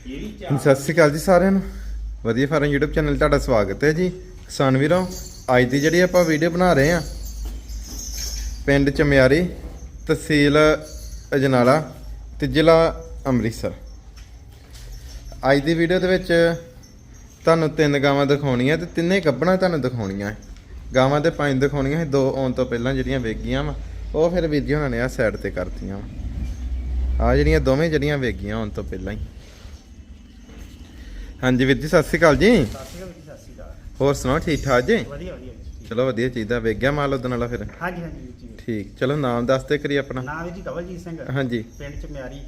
ਸਤਿ ਸ਼੍ਰੀ ਅਕਾਲ ਜੀ ਸਾਰਿਆਂ ਨੂੰ। ਵਧੀਆ ਫਾਰਮ YouTube ਚੈਨਲ ਤੁਹਾਡਾ ਸਵਾਗਤ ਹੈ ਜੀ। ਕਿਸਾਨ ਵੀਰੋ, ਅੱਜ ਦੀ ਜਿਹੜੀ ਆਪਾਂ ਵੀਡੀਓ ਬਣਾ ਰਹੇ ਆ ਪਿੰਡ ਚਮਿਆਰੀ ਤਹਿਸੀਲ ਅਜਨਾਲਾ ਤੇ ਜ਼ਿਲ੍ਹਾ ਅੰਮ੍ਰਿਤਸਰ। ਅੱਜ ਦੀ ਵੀਡੀਓ ਦੇ ਵਿੱਚ ਤੁਹਾਨੂੰ ਤਿੰਨ ਗਾਵਾਂ ਦਿਖਾਉਣੀਆਂ ਤੇ ਤਿੰਨੇ ਗੱਭਣਾ ਤੁਹਾਨੂੰ ਦਿਖਾਉਣੀਆਂ ਗਾਵਾਂ ਤੇ ਪੰਜ ਦਿਖਾਉਣੀਆਂ ਸੀ, ਦੋ ਆਉਣ ਤੋਂ ਪਹਿਲਾਂ ਜਿਹੜੀਆਂ ਵੇਗੀਆਂ ਵਾ, ਉਹ ਫਿਰ ਵੀਡੀਓ ਉਹਨਾਂ ਨੇ ਆ ਸਾਈਡ ਤੇ ਕਰਤੀਆਂ ਵਾ। ਆ ਜਿਹੜੀਆਂ ਦੋਵੇਂ ਜਿਹੜੀਆਂ ਵੇਗੀਆਂ ਆਉਣ ਤੋਂ ਪਹਿਲਾਂ ਹੀ। ਹਾਂਜੀ ਵੀਰ ਜੀ ਸਤਿ ਸ਼੍ਰੀ ਅਕਾਲ ਜੀ। ਸਤਿ ਸ਼੍ਰੀ ਅਕਾਲ ਜੀ, ਸਤਿ ਸ਼੍ਰੀ ਅਕਾਲ। ਹੋਰ ਸੁਣਾਓ ਠੀਕ ਠਾਕ ਜੀ? ਵਧੀਆ ਵਧੀਆ ਜੀ। ਚਲੋ ਵਧੀਆ ਚਾਹੀਦਾ ਵੇਗਿਆ ਮਾਲ ਉਹਦੇ ਨਾਲ ਫਿਰ? ਹਾਂਜੀ ਹਾਂਜੀ ਵੀਰ ਜੀ ਠੀਕ ਚਲੋ ਨਾਮ ਦੱਸ ਤੇ ਕਰੀ ਆਪਣਾ। ਨਾਮ ਜੀ ਕਵਲਜੀਤ ਸਿੰਘ। ਹਾਂਜੀ। ਪਿੰਡ ਚ ਮਿਆਰੀ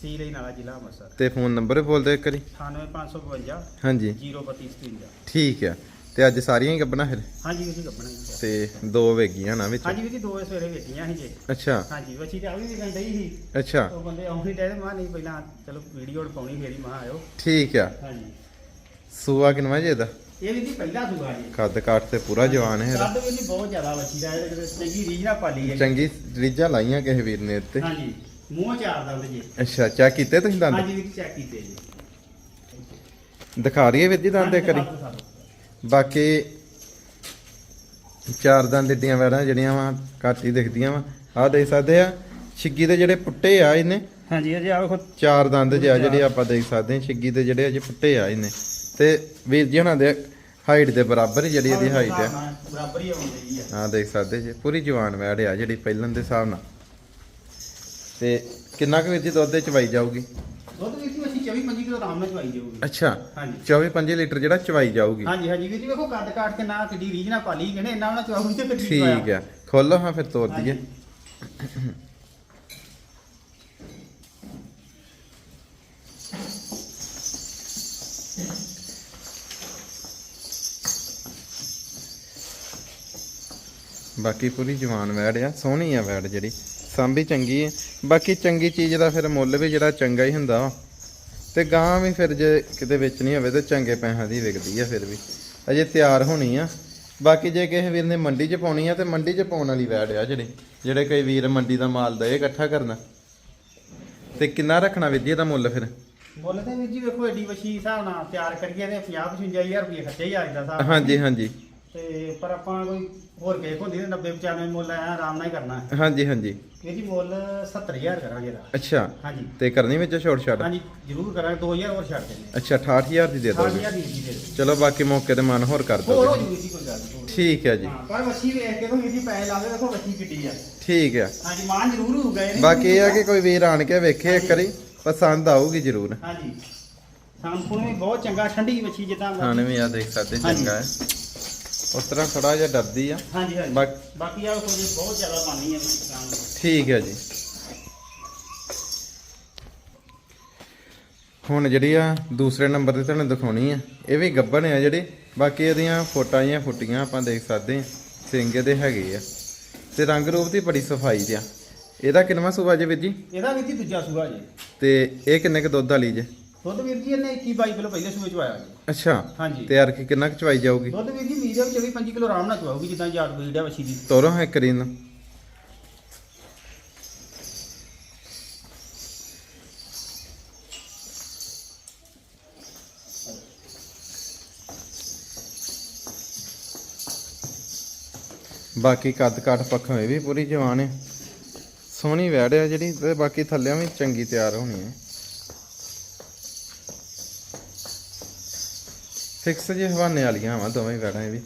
ਸੀ ਲਈ ਨਾਲਾ ਜ਼ਿਲ੍ਹਾ ਅੰਮ੍ਰਿਤਸਰ। ਤੇ ਫੋਨ ਨੰਬਰ ਬੋਲ ਦੇ ਕਰੀ 98552 ਹਾਂਜੀ। 03257 ਠੀਕ ਆ। ਤੇ ਅੱਜ ਸਾਰੀਆਂ ਹੀ ਗੱਬਣਾ ਫਿਰ? ਹਾਂਜੀ ਵੀਰ ਜੀ ਗੱਬਣਾ ਜੀ ਤੇ ਦੋ ਵੇਗੀਆਂ ਨਾ ਵਿੱਚ? ਹਾਂਜੀ ਵੀਰ ਜੀ ਦੋ ਸਵੇਰੇ ਵੇਚੀਆਂ ਸੀ ਜੇ। ਅੱਛਾ। ਹਾਂਜੀ ਵਛੀ ਤੇ ਆ ਵੀ ਵਿਕਣ ਡਈ ਸੀ। ਅੱਛਾ। ਉਹ ਬੰਦੇ ਆਉਣੀ ਡੇ ਮਾਂ ਨਹੀਂ ਪਹਿਲਾਂ ਚਲੋ ਵੀਡੀਓ ਪਾਉਣੀ ਫੇਰ ਹੀ ਮਾਂ ਆਇਓ। ਠੀਕ ਆ। ਹਾਂਜੀ। ਸੂਆ ਕਿਨਵਾ ਜੇ ਇਹਦਾ? ਇਹ ਵੀ ਜੀ ਪਹਿਲਾ ਸੁਗਾ ਜੀ। ਕੱਦ ਕਾਠ ਤੇ ਪੂਰਾ ਜਵਾਨ ਹੈ ਇਹਦਾ। ਕੱਦ ਵੀ ਨਹੀਂ ਬਹੁਤ ਜ਼ਿਆਦਾ ਵਛੀ ਦਾ ਇਹ ਕਿਤੇ ਚੰਗੀ ਰੀਝ ਪਾਲੀ ਹੈ। ਚੰਗੀ ਰੀਝਾਂ ਲਾਈਆਂ ਕਿਸੇ ਵੀਰ ਨੇ ਇੱਥੇ? ਹਾਂਜੀ। ਮੂੰਹ ਚਾਰ ਦੰਦ ਜੀ। ਅੱਛਾ ਚੈੱਕ ਕੀਤੇ ਤੁਸੀਂ ਦੰਦ? ਹਾਂਜੀ ਵੀਰ ਚੈੱਕ ਕੀਤੇ ਜੀ। ਦਿਖਾ ਰਹੀਏ ਵੀਰ ਜੀ ਦੰਦ ਇੱਕ ਵਾਰੀ। ਬਾਕੀ ਚਾਰ ਦੰਦ ਏਡੀਆਂ ਵੈਰਾਂ ਜਿਹੜੀਆਂ ਵਾ ਘੱਟ ਹੀ ਦਿਖਦੀਆਂ ਵਾ। ਆਹ ਦੇਖ ਸਕਦੇ ਆ ਛਿੱਗੀ ਦੇ ਜਿਹੜੇ ਪੁੱਟੇ ਆ ਇਹਨੇ। ਹਾਂਜੀ ਇਹ ਜੀ ਆ ਵੇਖੋ। ਚਾਰ ਦੰਦ ਜਿਹਾ ਜਿਹੜੇ ਆਪਾਂ ਦੇਖ ਸਕਦੇ ਹਾਂ ਛਿੱਗੀ ਦੇ ਜਿਹੜੇ ਅਜੇ ਪੁੱਟੇ ਆ ਇਹਨੇ। ਤੇ ਵੀਰ ਜੀ ਉਹਨਾਂ ਦੇ ਹਾਈਟ ਦੇ ਬਰਾਬਰ ਹੀ ਜਿਹੜੀ ਇਹਦੀ ਹਾਈਟ ਆ। ਬਰਾਬਰ ਹੀ ਆਉਂਦੀ ਹੈ ਆਹ ਦੇਖ ਸਕਦੇ ਜੀ ਪੂਰੀ ਜਵਾਨ ਵੈੜ ਆ ਜਿਹੜੀ ਪਹਿਲਣ ਦੇ ਹਿਸਾਬ ਨਾਲ। ਤੇ ਕਿੰਨਾ ਕੁ ਵੀਰ ਜੀ ਦੁੱਧ ਦੇ ਚਵਾਈ ਜਾਊਗੀ? 24 25 ਕਿਲੋ ਆਰਾਮ ਨਾਲ ਚਵਾਈ ਜਾਊਗੀ। ਅੱਛਾ ਹਾਂਜੀ। 24 25 ਲੀਟਰ ਜਿਹੜਾ ਚਵਾਈ ਜਾਊਗੀ। ਹਾਂਜੀ ਹਾਂਜੀ ਵੀਰ ਜੀ ਵੇਖੋ ਕੱਦ ਕਾਟ ਕੇ ਨਾ ਕਿੱਡੀ ਰੀਝ ਨਾਲ ਪਾਲੀ ਕਹਿੰਦੇ ਇੰਨਾ ਉਹਨਾਂ ਚਵਾਉਗੀ ਤੇ ਕਿੱਡੀ ਠੀਕ ਆ ਖੋਲੋ ਹਾਂ ਫਿਰ ਤੋਰ ਦਈਏ। ਬਾਕੀ ਪੂਰੀ ਜਵਾਨ ਵੈੜ ਆ ਸੋਹਣੀ ਆ ਵੈੜ ਜਿਹੜੀ ਸਾਂਭੀ ਚੰਗੀ ਹੈ ਬਾਕੀ ਚੰਗੀ ਚੀਜ਼ ਦਾ ਫਿਰ ਮੁੱਲ ਵੀ ਜਿਹੜਾ ਚੰਗਾ ਹੀ ਹੁੰਦਾ ਵਾ। ਤੇ ਗਾਂ ਵੀ ਫਿਰ ਜੇ ਕਿਤੇ ਵੇਚਣੀ ਹੋਵੇ ਤੇ ਚੰਗੇ ਪੈਸਿਆਂ ਦੀ ਵਿਕਦੀ ਆ ਫਿਰ ਵੀ। ਅਜੇ ਤਿਆਰ ਹੋਣੀ ਆ। ਬਾਕੀ ਜੇ ਕਿਸੇ ਵੀਰ ਨੇ ਮੰਡੀ 'ਚ ਪਾਉਣੀ ਆ ਤੇ ਮੰਡੀ 'ਚ ਪਾਉਣ ਵਾਲੀ ਵੈੜ ਆ ਜਿਹੜੀ ਜਿਹੜੇ ਕਈ ਵੀਰ ਮੰਡੀ ਦਾ ਮਾਲ ਦਾ ਇਹ ਇਕੱਠਾ ਕਰਨਾ। ਤੇ ਕਿੰਨਾ ਰੱਖਣਾ ਜੀ ਇਹਦਾ ਮੁੱਲ ਫਿਰ? ਮੁੱਲ ਤੇ ਵੀਰ ਜੀ ਵੇਖੋ ਐਡੀ ਵਛੀ ਹਿਸਾਬ ਨਾਲ ਤਿਆਰ ਕਰੀਏ ਤੇ 50 55000 ਰੁਪਏ ਖਰਚੇ ਹੀ ਆ ਜਾਂਦਾ ਸਾਹਿਬ ਹਾਂਜੀ ਹਾਂਜੀ। ਤੇ ਪਰ ਆਪਾਂ ਕੋਈ ਹੋਰ ਕੇਕ ਹੁੰਦੀ ਤੇ 90 95 ਮੁੱਲ ਆਇਆ ਆਰਾਮ ਨਾਲ ਹੀ ਕਰਨਾ। ਹੈ। ਹਾਂਜੀ ਹਾਂਜੀ। ਇਹ ਜੀ ਮੁੱਲ 70000 ਕਰਾਂਗੇ ਦਾ ਅੱਛਾ। ਹਾਂਜੀ। ਤੇ ਕਰਨੀ ਵਿੱਚ ਛੋਟ ਛਾਟ? ਹਾਂਜੀ ਜ਼ਰੂਰ ਕਰਾਂਗੇ 2000 ਹੋਰ ਛੱਡ ਦਿੰਦੇ ਅੱਛਾ 68000 ਦੀ ਦੇ ਦੋਗੇ 8000 ਦੀ ਜੀ ਦੇ ਦਿਓ। ਚਲੋ ਬਾਕੀ ਮੌਕੇ ਤੇ ਮਨ ਹੋਰ ਕਰ ਹੋਰ ਹੋ ਦੋਗੇ ਜੂਗੀ ਕੋਈ ਗੱਲ ਨਹੀਂ ਠੀਕ ਹੈ ਜੀ। ਹਾਂ ਪਰ ਵੱਛੀ ਵੇਖ ਕੇ ਤਾਂ ਵੀਰ ਜੀ ਪੈਸੇ ਲਾਵੇ ਵੇਖੋ ਵੱਛੀ ਕਿੱਡੀ ਆ। ਠੀਕ ਹੈ। ਹਾਂਜੀ ਮਾਨ ਜ਼ਰੂਰ ਹੋਊਗਾ ਇਹ ਨੀ ਬਾਕੀ ਇਹ ਆ ਕਿ ਕੋਈ ਵੀਰ ਆਣ ਕੇ ਵੇਖੇ ਇੱਕ ਵਾਰੀ ਪਸੰਦ ਆਊਗੀ ਜ਼ਰੂਰ। ਹਾਂਜੀ। ਸਾਂਪੂਣ ਵੀ ਬਹੁਤ ਚੰਗਾ ਠੰਡੀ ਵੱਛੀ ਜਿੱਦਾਂ ਖਾਣੇ ਵੀ ਆ ਦੇਖ ਸਕਦੇ ਚੰਗਾ ਹੈ। ਉਸ ਤਰ੍ਹਾਂ ਥੋੜਾ ਜਿਹਾ ਡਰਦੀ ਆ। ਹਾਂਜੀ ਹਾਂਜੀ। ਬਾਕ- ਬਾਕੀ ਆ ਕੋਈ ਬਹੁਤ ਜ਼ਿਆਦਾ ਪਾਣੀ ਹੈ ਦੁਕਾਨ ਨੂੰ। ਠੀਕ ਹੈ ਜੀ। ਹੁਣ ਜਿਹੜੀ ਆ ਦੂਸਰੇ ਨੰਬਰ ਤੇ ਤੁਹਾਨੂੰ ਦਿਖਾਉਣੀ ਆ ਇਹ ਵੀ ਗੱਬਣ ਆ ਜਿਹੜੀ। ਬਾਕੀ ਇਹਦੀਆਂ ਫੋਟਾਂ ਜਾਂ ਫੁੱਟੀਆਂ ਆਪਾਂ ਦੇਖ ਸਕਦੇ ਆ ਸਿੰਘ ਦੇ ਹੈਗੇ ਆ। ਤੇ ਰੰਗ ਰੂਪ ਦੀ ਬੜੀ ਸਫ਼ਾਈ ਆ। ਇਹਦਾ ਕਿੰਨਵਾਂ ਸੂਆ ਜੇ ਵੀਰ ਜੀ? ਇਹਦਾ ਵੀਰ ਜੀ ਦੂਜਾ ਸੂਆ ਜੀ। ਤੇ ਇਹ ਕਿੰਨੇ ਕ ਦੁੱਧ ਵਾਲੀ ਜੇ? ਦੁੱਧ ਵੀਰ ਜੀ ਇਹਨੇ 21 22 ਕਿਲੋ ਪਹਿਲੇ ਸੂਏ ਚ ਆਇਆ ਜੀ ਅੱਛਾ ਹਾਂਜੀ। ਤੇ ਯਾਰ ਕਿ ਕਿੰਨਾ ਕੁ ਚਵਾਈ ਜਾਊਗੀ? ਦੁੱਧ ਵੀਰ ਜੀ ਮੀਡੀਅਮ 24 25 ਕਿਲੋ ਆਰਾਮ ਨਾਲ ਚਵਾਉਗੀ ਜਿੱਦਾਂ ਜਾਟ ਬਰੀਡ ਹੈ ਵੱਛੀ ਦੀ। ਤੋਰੋ ਹੈ ਕਰੀਨ ਬਾਕੀ ਕੱਦ ਕਾਠ ਪੱਖੋਂ ਇਹ ਵੀ ਪੂਰੀ ਜਵਾਨ ਹੈ। ਸੋਹਣੀ ਵੈੜ ਆ ਜਿਹੜੀ ਤੇ ਬਾਕੀ ਥੱਲਿਆਂ ਵੀ ਚੰਗੀ ਤਿਆਰ ਹੋਣੀ ਹੈ। ਫਿਕਸ ਜੇ ਹਵਾਨੇ ਵਾਲੀਆਂ ਵਾ ਦੋਵੇਂ ਵੈੜਾਂ ਇਹ ਵੀ।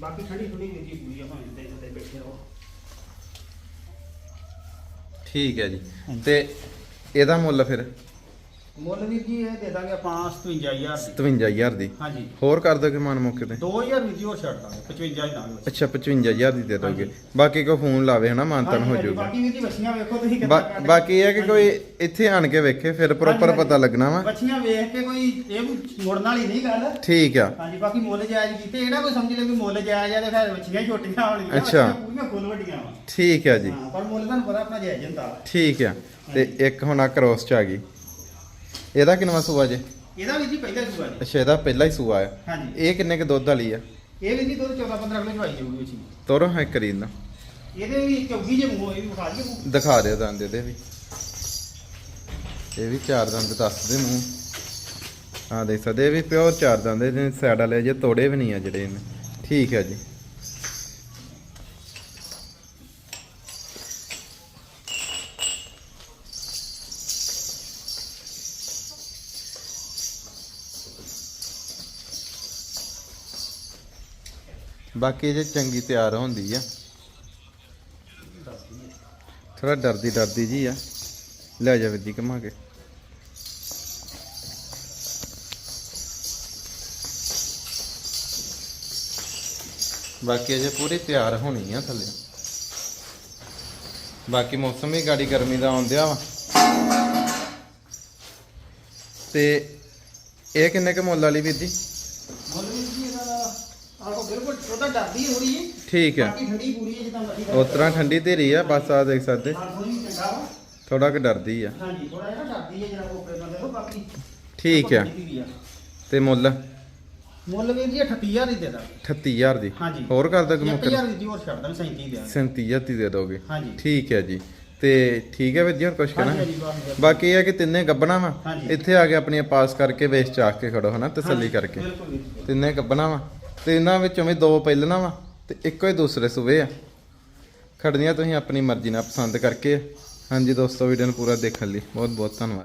ਬਾਕੀ ਠੰਡੀ ਠੰਡੀ ਜੀ ਪੂਰੀ ਆ ਭਾਵੇਂ ਬੈਠੇ ਰਹੋ। ਠੀਕ ਹੈ ਜੀ। ਤੇ ਇਹਦਾ ਮੁੱਲ ਫਿਰ? ਮੁੱਲ ਵੀਰ ਜੀ ਇਹ ਦੇ ਦਾਂਗੇ ਆਪਾਂ 57000 ਦੀ। 57000 ਦੀ? ਹਾਂਜੀ। ਹੋਰ ਕਰ ਦੋਗੇ ਮਨ ਮੌਕੇ ਤੇ। 2000 ਵੀਰ ਜੀ ਹੋਰ ਛੱਡ ਦਾਂਗੇ 55 ਹੀ ਦਾਂਗੇ ਅੱਛਾ 55000 ਦੀ ਦੇ ਦੋਗੇ। ਬਾਕੀ ਕੋ ਫੋਨ ਲਾਵੇ ਹਨਾ ਮਾਨਤਨ ਹੋ ਜਾਊਗਾ। ਬਾਕੀ ਵੀਰ ਜੀ ਵੱਛੀਆਂ ਵੇਖੋ ਤੁਸੀਂ ਕਿੱਦਾਂ ਬਾਕੀ ਇਹ ਹੈ ਕਿ ਕੋਈ ਇੱਥੇ ਆਣ ਕੇ ਵੇਖੇ ਫਿਰ ਪ੍ਰੋਪਰ ਪਤਾ ਲੱਗਣਾ ਵਾ। ਵੱਛੀਆਂ ਵੇਖ ਕੇ ਕੋਈ ਇਹ ਮੁੜਨ ਵਾਲੀ ਨਹੀਂ ਗੱਲ। ਠੀਕ ਆ। ਹਾਂਜੀ ਬਾਕੀ ਮੁੱਲ ਜਾਇਜ਼ ਕੀਤੇ ਇਹ ਨਾ ਕੋਈ ਸਮਝ ਲੈ ਵੀ ਮੁੱਲ ਜਾਇਜ਼ ਆ ਤੇ ਫਿਰ ਵੱਛੀਆਂ ਛੋਟੀਆਂ ਹੋਣਗੀਆਂ ਅੱਛਾ। ਪੂਰੀਆਂ ਫੁੱਲ ਵੱਡੀਆਂ ਵਾ। ਠੀਕ ਹੈ ਜੀ। ਪਰ ਮੁੱਲ ਤੁਹਾਨੂੰ ਪਤਾ ਆਪਣਾ ਜਾਇਜ਼ ਹੁੰਦਾ। ਠੀਕ ਆ। ਤੇ ਇੱਕ ਹੁਣ ਆ ਕ੍ਰੋਸ ਚ ਆ ਗਈ। ਇਹਦਾ ਕਿੰਨਵਾ ਸੂਆ ਜੇ? ਇਹਦਾ ਵੀ ਜੀ ਪਹਿਲਾ ਸੂਆ ਜੀ। ਅੱਛਾ ਇਹਦਾ ਪਹਿਲਾ ਹੀ ਸੂਆ ਆ ਹਾਂਜੀ। ਇਹ ਕਿੰਨੇ ਕ ਦੁੱਧ ਵਾਲੀ ਆ? ਇਹ ਵੀ ਜੀ ਦੁੱਧ 14 15 ਕਿਲੋ ਚਵਾਈ ਜਾਊਗੀ ਵਿੱਚ ਤੋਰੋ ਹੈ ਕਰੀਨ ਦਾ ਇਹਦੇ ਵੀ ਚੌਗੀ ਜੇ ਮੂੰਹ ਇਹ ਵੀ ਵਿਖਾ ਮੂੰਹ ਦਿਖਾ ਦਿਓ ਦੰਦ ਇਹਦੇ ਵੀ। ਇਹ ਵੀ ਚਾਰ ਦੰਦ ਦੱਸਦੇ ਮੂੰਹ। ਆ ਦੇਖ ਸਕਦੇ ਇਹ ਵੀ ਪਿਓਰ ਚਾਰ ਦੰਦ ਇਹਦੇ ਸਾਈਡ ਵਾਲੇ ਜੇ ਤੋੜੇ ਵੀ ਨਹੀਂ ਆ ਜਿਹੜੇ ਇਹਨੇ। ਠੀਕ ਹੈ ਜੀ। ਬਾਕੀ ਜੇ ਚੰਗੀ ਤਿਆਰ ਹੁੰਦੀ ਆ। ਥੋੜਾ ਡਰਦੀ ਡਰਦੀ ਜੀ ਆ। ਲੈ ਜਾ ਵਿੱਦੀ ਘਮਾ ਕੇ। ਬਾਕੀ ਅਜੇ ਪੂਰੀ ਤਿਆਰ ਹੋਣੀ ਆ ਥੱਲੇ। ਬਾਕੀ ਮੌਸਮ ਵੀ ਗਾੜੀ ਗਰਮੀ ਦਾ ਆਉਂਦਿਆ ਵਾ। ਤੇ ਇਹ ਕਿੰਨੇ ਕੁ ਮੁੱਲ ਵਾਲੀ ਵੀਰ ਜੀ ਮੁੱਲ ਵੀ ਜੀ ਇਹਦਾ ਆਹੋ ਬਿਲਕੁਲ ਉਹਦਾ ਡਰਦੀ ਥੋੜੀ ਜੀ ਠੀਕ ਹੈ। ਬਾਕੀ ਠੰਡੀ ਪੂਰੀ ਹੈ ਜਿੱਦਾਂ ਮਰਜ਼ੀ ਉਸ ਤਰ੍ਹਾਂ ਠੰਡੀ ਧੀਰੀ ਆ ਬਸ ਆ ਦੇਖ ਸਕਦੇ। ਥੋੜੀ ਚੰਗਾ ਵਾ। ਥੋੜਾ ਕੁ ਡਰਦੀ ਆ। ਹਾਂਜੀ ਥੋੜਾ ਜਿਹਾ ਨਾ ਡਰਦੀ ਹੈ ਜਿਹੜਾ ਕੋਪਰੇ ਬੰਦੇ ਤੋਂ ਬਾਕੀ ਠੀਕ ਹੈ ਆ। ਤੇ ਮੁੱਲ? ਮੁੱਲ ਵੀਰ ਜੀ 38000 ਹੀ ਦੇ ਦਾਂਗੇ। 38000 ਦੀ। ਹਾਂਜੀ। ਹੋਰ ਕਰ ਦੋ ਕਿ ਮੁੱਕਰ? 1000 ਦੀ ਹੋਰ ਛੱਡ ਦਾਂ 37 ਦੇ 37000 ਦੀ ਦੇ ਦੋਗੇ। ਹਾਂਜੀ। ਠੀਕ ਹੈ ਜੀ। ਤੇ ਠੀਕ ਹੈ ਵੀਰ ਜੀ ਹੋਰ ਕੁਝ ਕਹਿਣਾ। ਬਾਕੀ ਇਹ ਹੈ ਕਿ ਤਿੰਨੇ ਗੱਬਣਾ ਵਾ। ਇੱਥੇ ਆ ਕੇ ਆਪਣੀਆਂ ਪਾਸ ਕਰਕੇ ਵੇਚ ਚਾਕ ਕੇ ਖੜੋ ਹਨਾ ਤਸੱਲੀ ਕਰਕੇ। ਤਿੰਨੇ ਗੱਬਣਾ ਵਾ। ਤੇ ਇਹਨਾਂ ਵਿੱਚੋਂ ਵੀ ਦੋ ਪਹਿਲਣਾ ਵਾ ਤੇ ਇੱਕੋ ਹੀ ਦੂਸਰੇ ਸੂਬੇ ਆ। ਖੜਨੀਆਂ ਤੁਸੀਂ ਆਪਣੀ ਮਰਜ਼ੀ ਨਾਲ ਪਸੰਦ ਕਰਕੇ। ਹਾਂਜੀ ਦੋਸਤੋ ਵੀਡੀਓ ਨੂੰ ਪੂਰਾ ਦੇਖਣ ਲਈ ਬਹੁਤ ਬਹੁਤ ਧੰਨਵਾਦ।